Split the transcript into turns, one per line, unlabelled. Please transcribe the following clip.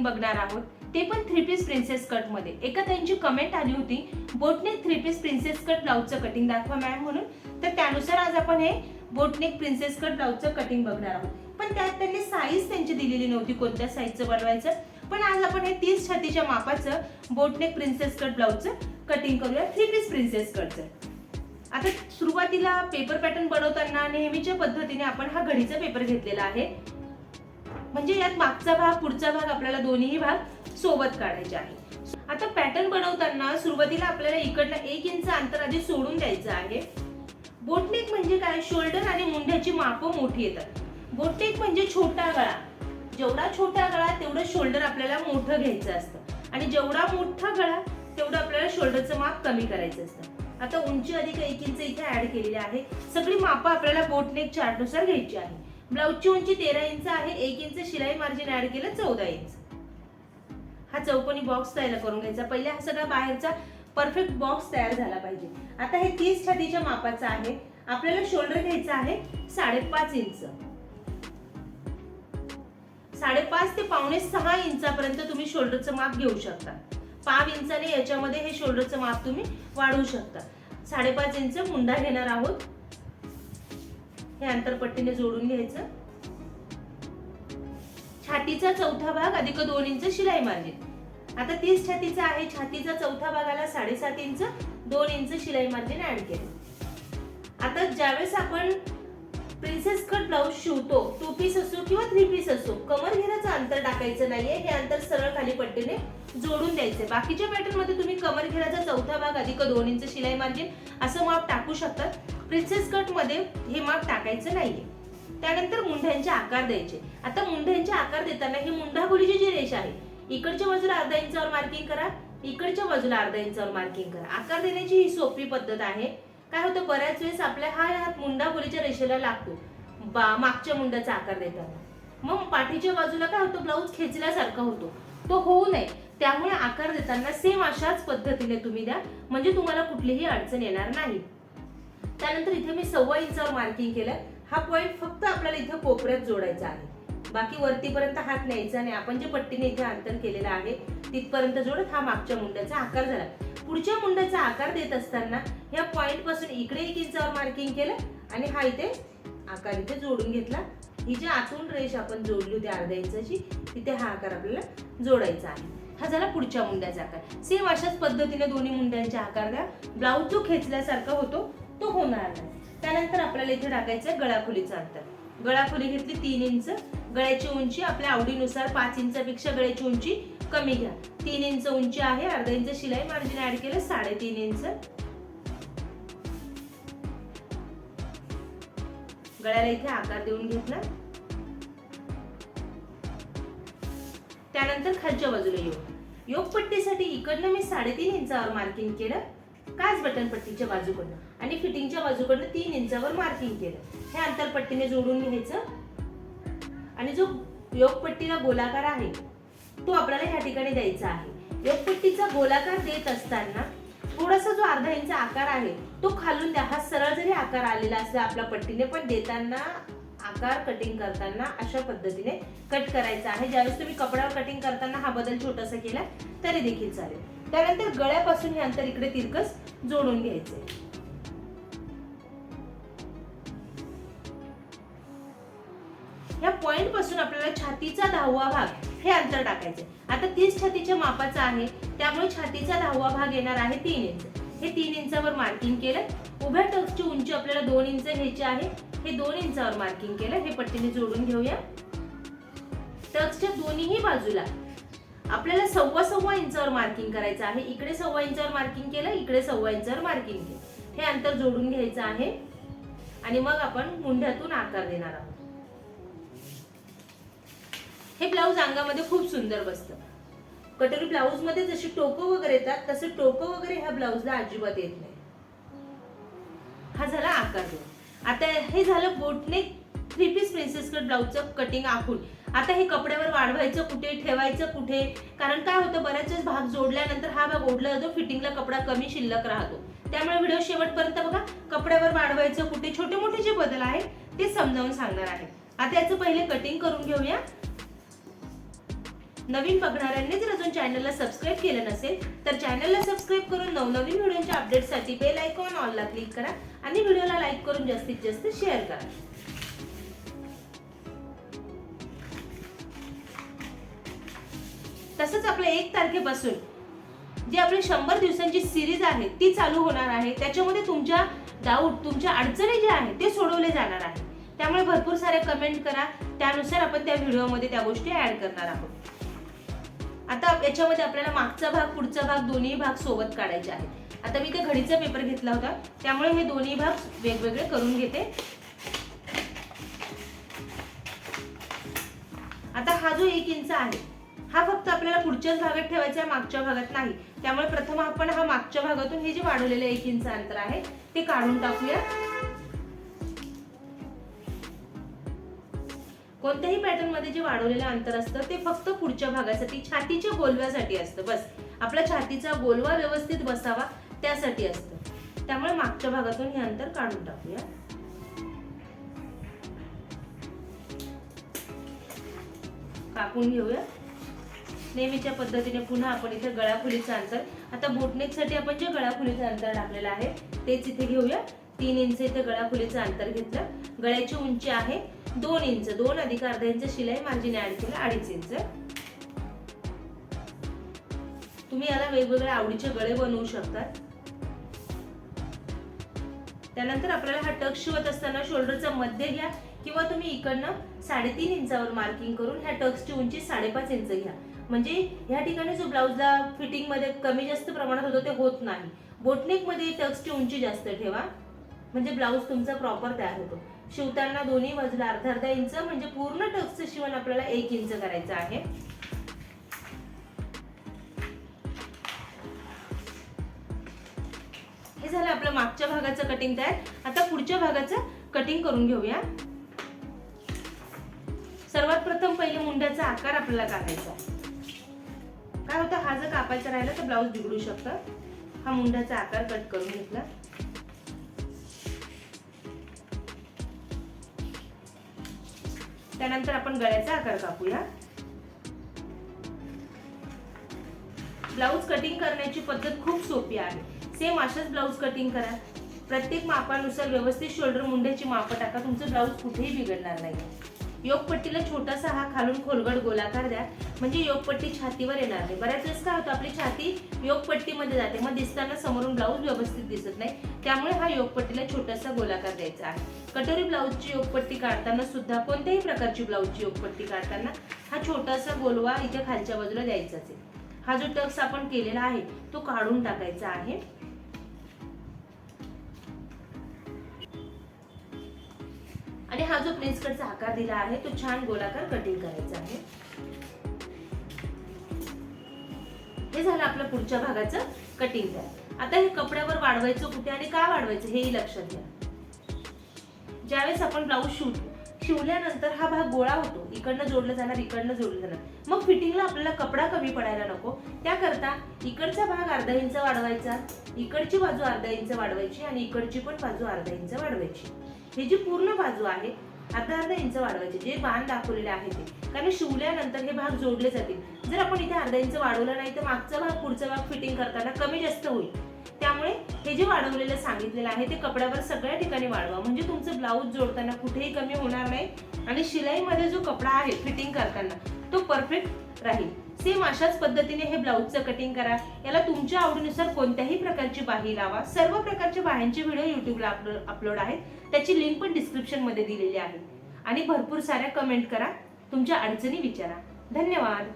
Cutting बघणार आहोत. ते पण थ्री पीस प्रिन्सेस कटमध्ये. एका त्यांची कमेंट आली होती boatneck three piece princess cut ब्लाऊजचं cutting दाखवा मॅम म्हणून. तर त्यानुसार आज आपण हे बोटनेक प्रिन्सेस कट ब्लाऊजचं कटिंग बघणार आहोत. पण त्यात त्यांनी साईज त्यांची दिलेली नव्हती कोणत्या साईजचं बनवायचं. पण आज आपण हे तीस छातीच्या मापाचं बोटनेक प्रिन्सेस कट ब्लाऊजचं कटिंग करूया थ्री पीस प्रिन्सेस कटचं आता सुरुवातीला पेपर पॅटर्न बनवताना नेहमीच्या पद्धतीने आपण हा घडीचा पेपर घेतलेला आहे. म्हणजे यात मागचा भाग पुढचा भाग आपल्याला दोन्ही भाग सोबत काढायचे आहे. आता पॅटर्न बनवताना सुरुवातीला आपल्याला इकडनं एक इंच अंतर आधी सोडून द्यायचं आहे. बोटनेक म्हणजे काय? शोल्डर आणि मुंड्याची मापं मोठी येतात. बोटनेक म्हणजे छोटा गळा. जेवढा छोटा गळा तेवढं शोल्डर आपल्याला मोठं घ्यायचं असतं. आणि जेवढा मोठा गळा तेवढं आपल्याला शोल्डरचं माप कमी करायचं असतं. आता उंची अधिक एक इंच इथे ऍड केलेली आहे. सगळी मापं आपल्याला बोटनेक चार्टनुसार घ्यायची आहे. ब्लाऊजची उंची तेरा इंच आहे एक इंच शिलाई मार्जिन ऍड केलं चौदा इंच. हा चौकोनी बॉक्स तयार करून घ्यायचा. पहिले हा सगळा बाहेरचा परफेक्ट बॉक्स तयार झाला पाहिजे. आता हे तीस छातीच्या मापाचा आहे. आपल्याला शोल्डर घ्यायचा आहे साडेपाच इंच. साडेपाच ते पावणे सहा इंचापर्यंत तुम्ही शोल्डरचं माप घेऊ शकता. पाव इंचाने याच्यामध्ये हे शोल्डरचं माप तुम्ही वाढवू शकता. साडेपाच इंच मुंडा घेणार आहोत. हे अंतरपट्टीने जोडून घ्यायचं. छातीचा चौथा भाग अधिक दोन इंच शिलाई मार्जिन. आता तीस छातीचा आहे छातीचा चौथा भागाला साडेसात इंच दोन इंच शिलाई मार्जिन ऍड केलं. आता ज्यावेळेस आपण प्रिन्सेस कट ब्लाऊज शिवतो टू पीस असो किंवा थ्री पीस असो कमर घेण्याचं अंतर टाकायचं नाहीये हे अंतर सरळ खाली पट्टीने जोडून द्यायचे बाकीच्या पॅटर्नमध्ये तुम्ही कमर घेण्याचा चौथा भाग अधिक दोन इंच शिलाई मार्जिन असं माप टाकू शकतात. प्रिन्सेस कटमध्ये हे माप टाकायचं नाहीये. त्यानंतर मुंढ्यांचे आकार द्यायचे. आता मुंढ्यांचे आकार देताना ही मुंढागोलीची जी रेषा आहे इकडच्या बाजूला अर्धा इंचावर मार्किंग करा इकडच्या बाजूला अर्धा इंचावर मार्किंग करा. आकार देण्याची ही सोपी पद्धत आहे. काय होतं बऱ्याच वेळेस आपल्या हा हात मुंडागोलीच्या रेषेला लागतो बा मागच्या मुंड्याचा आकार देताना. मग पाठीच्या बाजूला काय होतं ब्लाऊज खेचल्यासारखा होतो. तो होऊ नये. त्यामुळे आकार देताना सेम अशाच पद्धतीने तुम्ही द्या म्हणजे तुम्हाला कुठलीही अडचण येणार नाही. त्यानंतर इथे मी सव्वा इंचावर मार्किंग केलं हा पॉईंट फक्त आपल्याला इथे कोपऱ्यात जोडायचा आहे. बाकी वरतीपर्यंत हात न्यायचा नाही. आपण जे पट्टीने इथे अंतर केलेलं आहे तिथपर्यंत जोडत हा मागच्या मुंड्याचा आकार झाला. पुढच्या मुंड्याचा आकार देत असताना या पॉईंटपासून इकडे एक इंचावर मार्किंग केलं आणि हा इथे आकार इथे जोडून घेतला. ही जी आतून रेष आपण जोडली होती अर्ध्या इंचाची तिथे हा आकार आपल्याला जोडायचा आहे. हा झाला पुढच्या मुंड्याचा आकार. सेम अशाच पद्धतीने दोन्ही मुंड्यांचे आकार द्या. ब्लाऊज जो खेचल्यासारखा होतो तो होणार नाही. त्यानंतर आपल्याला इथे टाकायचं गळाखोलीचं अंतर. गळाखोली घेतली तीन इंच. गळ्याची उंची आपल्या आवडीनुसार पाच इंचापेक्षा गळ्याची उंची कमी घ्या. तीन इंच उंची आहे अर्धा इंच शिलाई मार्जिन ऍड केलं साडेतीन इंच. गळ्याला इथे आकार देऊन घेतला. त्यानंतर खालच्या बाजूला योग. योग पट्टीसाठी इकडनं मी साडेतीन इंचावर मार्किंग केलं. काच बटन पट्टीच्या बाजूकडनं आणि फिटिंगच्या बाजूकडनं तीन इंचावर मार्किंग केलं. हे अंतरपट्टीने जोडून घ्यायचं. आणि जो योगपट्टीला गोलाकार आहे तो आपल्याला ह्या ठिकाणी द्यायचा आहे. योगपट्टीचा गोलाकार देत असताना थोडासा जो अर्धा इंच आकार आहे तो खालून द्या. हा सरळ जरी आकार आलेला असला आपल्या पट्टीने पण देताना आकार कटिंग करताना अशा पद्धतीने कट करायचा आहे. ज्यावेळेस तुम्ही कपड्यावर कटिंग करताना हा बदल छोटासा केला तरी देखील चालेल. त्यानंतर गळ्यापासून हे अंतर इकडे तिरकस जोडून घ्यायचे. या पॉइंटपासून आपल्याला छातीचा दहावा भाग हे अंतर टाकायचे. आता तीस छातीच्या मापाचा आहे त्यामुळे छातीचा दहावा भाग येणार आहे तीन इंच. हे तीन इंचावर मार्किंग केलं. उभ्या टक्सची उंची आपल्याला दोन इंच घ्यायची आहे. हे दोन इंचावर मार्किंग केलं. हे पट्टीने जोडून घेऊया. टक्सच्या दोन्हीही बाजूला आपल्याला सव्वा सव्वा इंचावर मार्किंग करायचं आहे. इकडे सव्वा इंचावर मार्किंग केलं इकडे सव्वा इंचावर मार्किंग केलं. हे अंतर जोडून घ्यायचं आहे. आणि मग आपण मुंढ्यातून आकार देणार आहोत. हे ब्लाऊज अंगामध्ये खूप सुंदर बसतं. कटोरी ब्लाऊजमध्ये जशी टोकं वगैरे येतात तसे टोकं वगैरे ह्या ब्लाऊजला अजिबात येत नाही. हा झाला आकार देऊन. आता हे झालं boatneck three piece princess cut ब्लाऊजचं cutting आखून. आता हे कपड्यावर वाढवायचं कुठे ठेवायचं कुठे? कारण काय होतं बऱ्याच भाग जोडल्यानंतर हा भाग ओढला जातो फिटिंगला कपडा कमी शिल्लक राहतो. त्यामुळे व्हिडिओ शेवटपर्यंत बघा कपड्यावर वाढवायचं कुठे? छोटे मोठे जे बदल आहेत ते समजावून सांगणार आहे. आता याचं पहिले कटिंग करून घेऊया. नवीन बघणाऱ्यांनी जर अजून चॅनलला सबस्क्राईब केलं नसेल तर चॅनलला सबस्क्राईब करून नवनवीन व्हिडिओच्या अपडेटसाठी बेल आयकॉन ऑनला क्लिक करा आणि व्हिडिओला लाईक करून जास्तीत जास्त शेअर करा. तसंच आपल्या एक तारखेपासून जी आपली शंभर दिवसांची सिरीज आहे ती चालू होणार आहे. त्याच्यामध्ये तुमच्या डाऊट तुमच्या अडचणी ज्या आहेत ते सोडवले जाणार आहे त्यामुळे भरपूर साऱ्या कमेंट करा. त्यानुसार आपण त्या व्हिडिओमध्ये त्या गोष्टी ऍड करणार आहोत. आता याच्यामध्ये आपल्याला मागचा भाग पुढचा भाग दोन्ही भाग सोबत काढायचे आहेत. आता मी ते घडीचा पेपर घेतला होता. त्यामुळे हे दोन्ही भाग वेगवेगळे करून घेते. आता हा जो एक इंच आहे हा फक्त आपल्याला पुढच्याच भागात ठेवायचा आहे मागच्या भागात नाही. त्यामुळे प्रथम आपण हा मागच्या भागातून हे जे वाढवलेलं एक इंच अंतर आहे ते काढून टाकूया. कोणत्याही पॅटर्नमध्ये जे वाढवलेलं अंतर असतं ते फक्त पुढच्या भागासाठी छातीच्या गोलव्यासाठी असतं बस. आपला छातीचा गोलवा व्यवस्थित बसावा त्यासाठी असतं. त्यामुळे मागच्या भागातून हे अंतर काढून टाकूया. कापून घेऊया. नेहमीच्या पद्धतीने पुन्हा आपण इथे गळाखुलीचं अंतर आता बोटनेकसाठी आपण जे गळाखुलीचं अंतर टाकलेलं आहे तेच इथे घेऊया. तीन इंच इथे गळाखुलीचं अंतर घेतलं. गळ्याची उंची आहे दोन इंच दोन अधिक अर्धा इंच शिलाई मार्जिन ऍड केलं अडीच इंच. तुम्ही याला वेगवेगळ्या आवडीचे गळे बनवू शकतात त्यानंतर आपल्याला हा टक शिवत असताना शोल्डरचा मध्य घ्या किंवा तुम्ही इकडनं साडेतीन इंचावर मार्किंग करून ह्या टक्सची उंची साडेपाच इंच घ्या. म्हणजे ह्या ठिकाणी जो ब्लाऊजला फिटिंगमध्ये कमी जास्त प्रमाणात होतो ते होत नाही. बोटनेकमध्ये टक्सची उंची जास्त ठेवा. म्हणजे ब्लाऊज तुमचा प्रॉपर तयार होतो. शिवताना दोन्ही बाजूला अर्धा अर्धा इंच म्हणजे पूर्ण टक्सचं शिवण आपल्याला एक इंच करायचं आहे. हे झालं आपलं मागच्या भागाचं कटिंग तयार. आता पुढच्या भागाचं कटिंग करून घेऊया. सर्वात प्रथम पहिले मुंड्याचा आकार आपल्याला काढायचा आहे. काय होतं हा जर कापायचा राहिला तर ब्लाऊज बिघडू शकतं. हा मुंडाचा आकार कट करून घेतला. त्यानंतर आपण गळ्याचा आकार कापूया. ब्लाऊज कटिंग करण्याची पद्धत खूप सोपी आहे. सेम अशाच ब्लाऊज कटिंग करा. प्रत्येक मापानुसार व्यवस्थित शोल्डर मुंड्याची मापं टाका. तुमचं ब्लाऊज कुठेही बिघडणार नाही योगपट्टीला छोटासा हा खालून खोलगट गोलाकार द्या. म्हणजे योगपट्टी छातीवर येणार नाही. बऱ्याच वेळेस काय होतं आपली छाती योगपट्टीमध्ये जाते. मग दिसताना समोरून ब्लाऊज व्यवस्थित दिसत नाही. त्यामुळे हा योगपट्टीला छोटासा गोलाकार द्यायचा आहे. कटोरी ब्लाऊजची योगपट्टी काढताना सुद्धा कोणत्याही प्रकारची ब्लाऊजची योगपट्टी काढताना हा छोटासा गोलवा इथे खालच्या बाजूला द्यायचा असेल हा जो टक्स आपण केलेला आहे तो काढून टाकायचा आहे. आणि हा जो प्रिन्स कटचा आकार दिला आहे तो छान गोलाकार कटिंग करायचा आहे. झालं आपलं पुढच्या भागाचं कटिंग तयार आता हे कपड्यावर वाढवायचं कुठे आणि का वाढवायचं हेही लक्षात घ्या. ज्यावेळेस आपण ब्लाऊज शिवतो शिवल्यानंतर हा भाग गोळा होतो इकडनं जोडलं जाणार इकडनं जोडलं जाणार. मग फिटिंगला आपल्याला कपडा कमी पडायला नको. त्याकरता इकडचा भाग अर्धा इंच वाढवायचा इकडची बाजू अर्धा इंच वाढवायची आणि इकडची पण बाजू अर्धा इंच वाढवायची. ही जी पूर्ण बाजू आहे आता अर्धा इंच वाढवायचे. जे बाण दाखवलेले आहे ते. कारण शिवल्यानंतर हे भाग जोडले जातील. जर आपण इथे अर्धा इंच वाढवलं नाही तर मागचा भाग पुढचा भाग फिटिंग करताना कमी जास्त होईल. त्यामुळे हे जे वाढवलेलं सांगितलेलं आहे ते कपड्यावर सगळ्या ठिकाणी वाढवा. म्हणजे तुमचं ब्लाऊज जोडताना कुठेही कमी होणार नाही. आणि शिलाईमध्ये जो कपडा आहे फिटिंग करताना तो परफेक्ट राहील. सेम अशाच पद्धतीने हे ब्लाऊजचं कटिंग करा. याला तुमच्या आवडीनुसार कोणत्याही प्रकारची बाही लावा. सर्व प्रकारच्या बाह्यांचे व्हिडिओ युट्यूबला अपलोड आहेत. त्याची लिंक पण डिस्क्रिप्शनमध्ये दिलेली आहे. आणि भरपूर साऱ्या कमेंट करा. तुमच्या अडचणी विचारा. धन्यवाद.